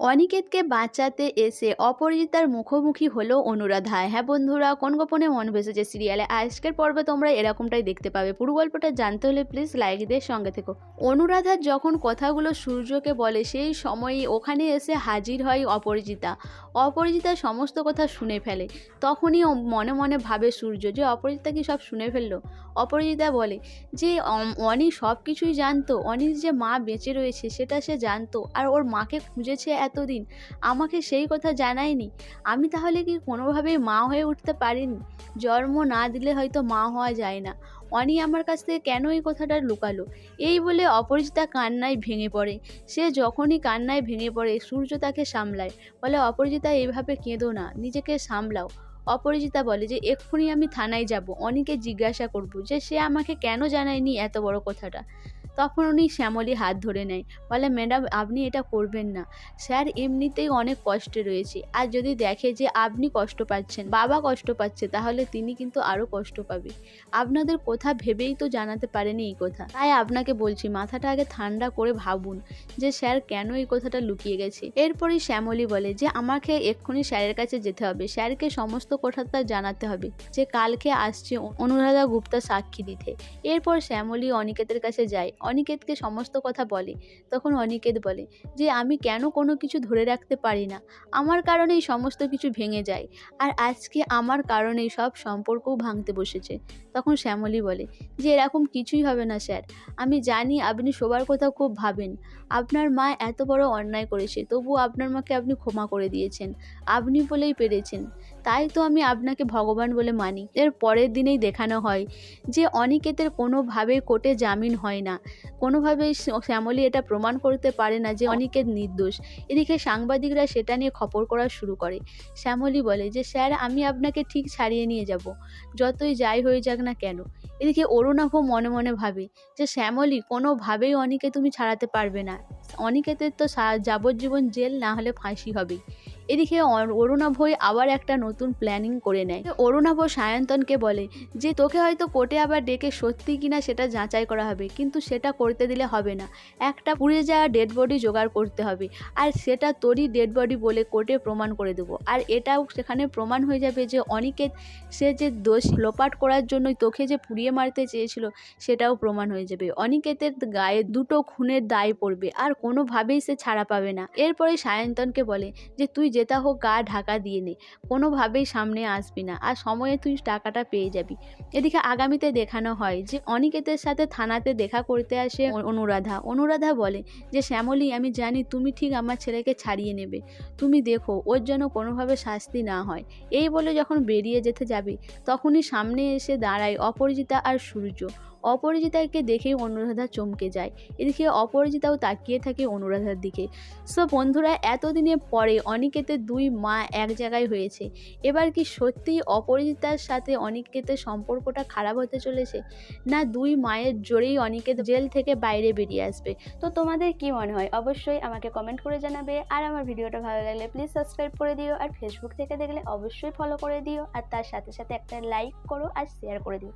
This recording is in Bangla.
অনিকেতকে বাঁচাতে এসে অপরাজিতার মুখোমুখি হলো অনুরাধা। হ্যাঁ বন্ধুরা, কোন গোপনে মন ভেসেছে সিরিয়ালে আজকের পর্বে তোমরা এরকমটাই দেখতে পাবে। পুরো গল্পটা জানতে হলে প্লিজ লাইক দিয়ে সঙ্গে থেকো। অনুরাধার যখন কথাগুলো সূর্যকে বলে, সেই সময়ই ওখানে এসে হাজির হয় অপরাজিতা। অপরাজিতা সমস্ত কথা শুনে ফেলে। তখনই মনে মনে ভাবে সূর্য যে অপরাজিতা কি সব শুনে ফেলল? অপরাজিতা বলে, যে অনি সব কিছুই জানতো। অনির যে মা বেঁচে রয়েছে, সেটা সে জানতো। আর ওর মাকে খুঁজেছে এতদিন। আমাকে সেই কথা জানায়নি। আমি তাহলে কি কোনোভাবেই মা হয়ে উঠতে পারিনি? জন্ম না দিলে হয়তো মা হওয়া যায় না। অনি আমার কাছ থেকে কেন এই কথাটা লুকালো? এই বলে অপরিচিতা কান্নায় ভেঙে পড়ে। সে যখনই কান্নায় ভেঙে পড়ে, সূর্য তাকে সামলায়। বলে, অপরিচিতা এইভাবে কেঁদো না। নিজেকে সামলাও। অপরিচিতা বলে যে, এক্ষুনি আমি থানায় যাব। অনিকে জিজ্ঞাসা করব যে, সে আমাকে কেন জানায়নি এত বড় কথাটা? তখন উনি শ্যামলী হাত ধরে নেয়। বলে, ম্যাডাম, আপনি এটা করবেন না। স্যার, এমনিতেই অনেক কষ্টে রয়েছে। আর যদি দেখে যে আপনি কষ্ট পাচ্ছেন, বাবা কষ্ট পাচ্ছে, তাহলে তিনি কিন্তু আরও কষ্ট পাবে। আপনাদের কথা ভেবেই তো জানাতে পারেনি এই কথা। তাই আপনাকে বলছি, মাথাটা আগে ঠান্ডা করে ভাবুন যে, স্যার, কেন এই কথাটা লুকিয়ে গেছে? এরপরই শ্যামলী বলে যে, আমাকে এক্ষুনি স্যারের কাছে যেতে হবে। স্যারকে সমস্ত কথাটা জানাতে হবে যে, কালকে আসছে অনুরাধা গুপ্তা সাক্ষী দিতে। এরপর শ্যামলী অনিকেতের কাছে যায়। অনিকেতকে সমস্ত কথা বলে। তখন অনিকেত বলে, যে আমি কেন কোনো কিছু ধরে রাখতে পারি না? আমার কারণেই সমস্ত কিছু ভেঙে যায়। আর আজকে আমার কারণেই সব সম্পর্কও ভাঙতে বসেছে। তখন শ্যামলী বলে, যে এরকম কিছুই হবে না, স্যার। আমি জানি আপনি সবার কথা খুব ভাবেন। আপনার মা এত বড় অন্যায় করেছে, তবু আপনার মাকে আপনি ক্ষমা করে দিয়েছেন। আপনি বলেই পেরেছেন। তাই তো আমি আপনাকে ভগবান বলে মানি। এর পরের দিনেই দেখানো হয় যে অনিকেতের কোনোভাবেই কোর্টে জামিন হয় না। কোনোভাবেই শ্য- শ্যামলী এটা প্রমাণ করতে পারে না যে অনিকেত নির্দোষ। এদিকে সাংবাদিকরা সেটা নিয়ে খপর করা শুরু করে। শ্যামলী বলে যে, স্যার, আমি আপনাকে ঠিক ছাড়িয়ে নিয়ে যাব। যতই যাই হয়ে যাক না কেন। এদিকে অরুণাভ মনে মনে ভাবে যে, শ্যামলী, কোনোভাবেই অনিকে তুমি ছাড়াতে পারবে না। অনিকেতের তো যাবজ্জীবন জেল না হলে ফাঁসি হবেই। এদিকে অ- অরুণাভই আবার একটা নতুন প্ল্যানিং করে নেয়। অরুণাভ সায়ন্তনকে বলে যে, তোকে হয়তো কোর্টে আবার ডেকে সত্যি কিনা সেটা যাচাই করা হবে, কিন্তু সেটা করতে দিলে হবে না। একটা পুড়ে যাওয়া ডেড বডি জোগাড় করতে হবে, আর সেটা তোরই ডেড বডি বলে কোর্টে প্রমাণ করে দেবো। আর এটাও সেখানে প্রমাণ হয়ে যাবে যে অনিকেত সে যে দোষ লোপাট করার জন্যই তোকে যে পুড়িয়ে মারতে চেয়েছিল, সেটাও প্রমাণ হয়ে যাবে। অনিকেতের গায়ে দুটো খুনের দায় পড়বে, আর কোনোভাবেই সে ছাড়া পাবে না। এরপরে সায়ন্তনকে বলে যে, তুই যেটা হোক গা ঢাকা দিয়ে নে। কোনোভাবেই সামনে আসবি না। আর সময়ে তুই টাকাটা পেয়ে যাবি। এদিকে আগামীতে দেখানো হয় যে, অনিকেতের সাথে থানাতে দেখা করতে আসে অনুরাধা। অনুরাধা বলে যে, শ্যামলী, আমি জানি তুমি ঠিক আমার ছেলেকে ছাড়িয়ে নেবে। তুমি দেখো, ওর যেন কোনোভাবে শাস্তি না হয়। এই বলে যখন বেরিয়ে যেতে যাবে, তখনই সামনে এসে দাঁড়ায় অপরিচিতা আর সূর্য। অপরিচিতাকে দেখেই অনুরাধা চমকে যায়। এদিকে অপরিচিতাও তাকিয়ে থাকে অনুরাধার দিকে। সো বন্ধুরা, এতদিনের পরে অনিকেতে দুই মা এক জায়গায় হয়েছে। এবার কি সত্যিই অপরিচিতার সাথে অনিকেতের সম্পর্কটা খারাপ হতে চলেছে? না দুই মায়ের জোরেই অনিকেত জেল থেকে বাইরে বেরিয়ে আসবে? তো তোমাদের কি মনে হয়? অবশ্যই আমাকে কমেন্ট করে জানাবে। আর আমার ভিডিওটা ভালো লাগলে প্লিজ সাবস্ক্রাইব করে দিও। আর ফেসবুক থেকে দেখলে অবশ্যই ফলো করে দিও। আর তার সাথে সাথে একটা লাইক করো আর শেয়ার করে দিও।